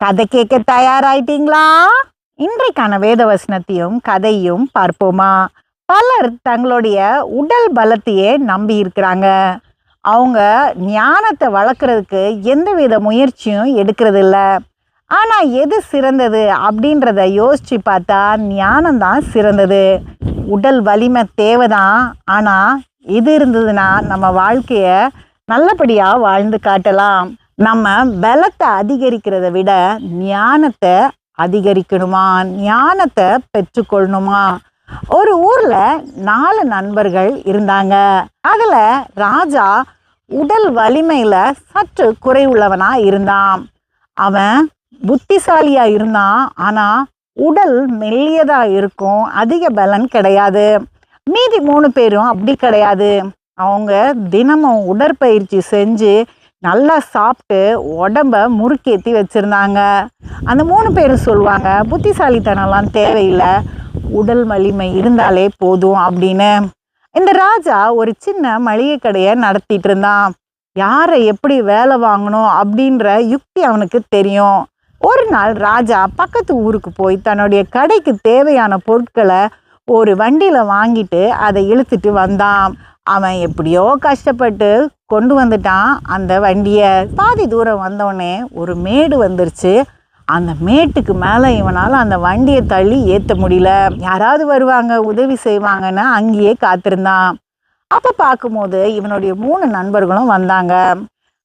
கதை கேட்க தயாராயிட்டீங்களா? இன்றைக்கான வேத வசனத்தையும் கதையும் பார்ப்போமா? பலர் தங்களுடைய உடல் பலத்தையே நம்பி இருக்கிறாங்க. அவங்க ஞானத்தை வளர்க்குறதுக்கு எந்தவித முயற்சியும் எடுக்கிறதில்ல. ஆனால் எது சிறந்தது அப்படின்றத யோசித்து பார்த்தா ஞானம் தான் சிறந்தது. உடல் வலிமை தேவைதான். ஆனால் இது இருந்ததுன்னா நம்ம வாழ்க்கையை நல்லபடியாக வாழ்ந்து காட்டலாம். நம்ம பலத்தை அதிகரிக்கிறத விட ஞானத்தை அதிகரிக்கணுமா? ஞானத்தை பெற்றுக்கொள்ளணுமா? ஒரு ஊர்ல நாலு நண்பர்கள் இருந்தாங்க. அதுல ராஜா உடல் வலிமையில சற்று குறைவுள்ளவனா இருந்தான். அவன் புத்திசாலியா இருந்தான். ஆனா உடல் மெல்லியதா இருக்கும். அதிக பலன் கிடையாது. மீதி மூணு பேரும் அப்படி கிடையாது. அவங்க தினமும் உடற்பயிற்சி செஞ்சு நல்லா சாப்பிட்டு உடம்ப முறுக்கேற்றி வச்சுருந்தாங்க. அந்த மூணு பேர் சொல்லுவாங்க புத்திசாலித்தனம்லாம் தேவையில்லை. உடல் வலிமை இருந்தாலே போதும் அப்படின்னு. இந்த ராஜா ஒரு சின்ன மளிகை கடையை நடத்திட்டு இருந்தான். யாரை எப்படி வேலை வாங்கணும் அப்படின்ற யுக்தி அவனுக்கு தெரியும். ஒரு நாள் ராஜா பக்கத்து ஊருக்கு போய் தன்னுடைய கடைக்கு தேவையான பொருட்களை ஒரு வண்டியில் வாங்கிட்டு அதை இழுத்துட்டு வந்தான். அவன் எப்படியோ கஷ்டப்பட்டு கொண்டு வந்துட்டான். அந்த வண்டியை பாதி தூரம் வந்தோடனே ஒரு மேடு வந்துருச்சு. அந்த மேட்டுக்கு மேலே இவனால் அந்த வண்டியை தள்ளி ஏற்ற முடியல. யாராவது வருவாங்க உதவி செய்வாங்கன்னு அங்கேயே காத்திருந்தான். அப்போ பார்க்கும்போது இவனுடைய மூணு நண்பர்களும் வந்தாங்க.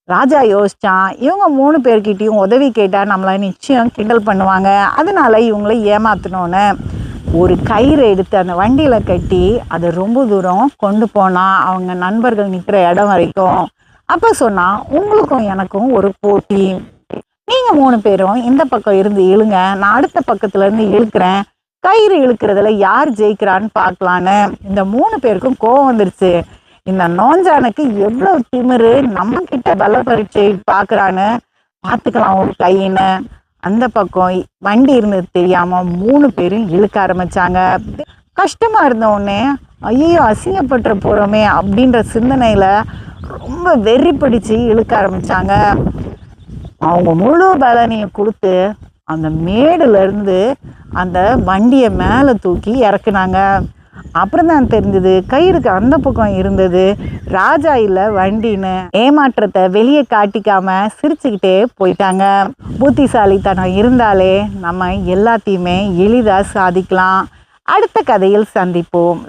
ராஜா யோசித்தான் இவங்க மூணு பேர்கிட்டையும் உதவி கேட்டால் நம்மளை நிச்சயம் கிண்டல் பண்ணுவாங்க. அதனால இவங்களை ஏமாத்தணும்னு ஒரு கயிறு எடுத்து அந்த வண்டியில் கட்டி அதை ரொம்ப தூரம் கொண்டு போனால் அவங்க நண்பர்கள் நிற்கிற இடம் வரைக்கும். அப்போ சொன்னால் உங்களுக்கும் எனக்கும் ஒரு போட்டி. நீங்கள் மூணு பேரும் இந்த பக்கம் இருந்து இழுங்க. நான் அடுத்த பக்கத்துலேருந்து இழுக்கிறேன். கயிறு இழுக்கிறதுல யார் ஜெயிக்கிறான்னு பார்க்கலான்னு. இந்த மூணு பேருக்கும் கோவம் வந்துருச்சு. இந்த நோஞ்சானுக்கு எவ்வளோ திமிரு நம்மக்கிட்ட பல பரீட்சை பார்க்குறான்னு பார்த்துக்கலாம் ஒரு கையின்னு. அந்த பக்கம் வண்டி இருந்தது தெரியாம மூணு பேரும் இழுக்க ஆரம்பிச்சாங்க. கஷ்டமா இருந்த உடனே ஐயோ அசிங்கப்பட்டு போறோமே அப்படின்ற சிந்தனையில ரொம்ப வெறி பிடிச்சு இழுக்க ஆரம்பிச்சாங்க. அவங்க முழு பலனையும் கொடுத்து அந்த மேடுல இருந்து அந்த வண்டியை மேலே தூக்கி இறக்குனாங்க. அப்புறம் தான் தெரிஞ்சது கயிறுக்கு அந்த பக்கம் இருந்தது. ராஜா இல்லை வண்டின்னு ஏமாற்றத்தை வெளியே காட்டிக்காம சிரிச்சுக்கிட்டே போயிட்டாங்க. புத்திசாலித்தனம் இருந்தாலே நம்ம எல்லாத்தையுமே எளிதாக சாதிக்கலாம். அடுத்த கதையில் சந்திப்போம்.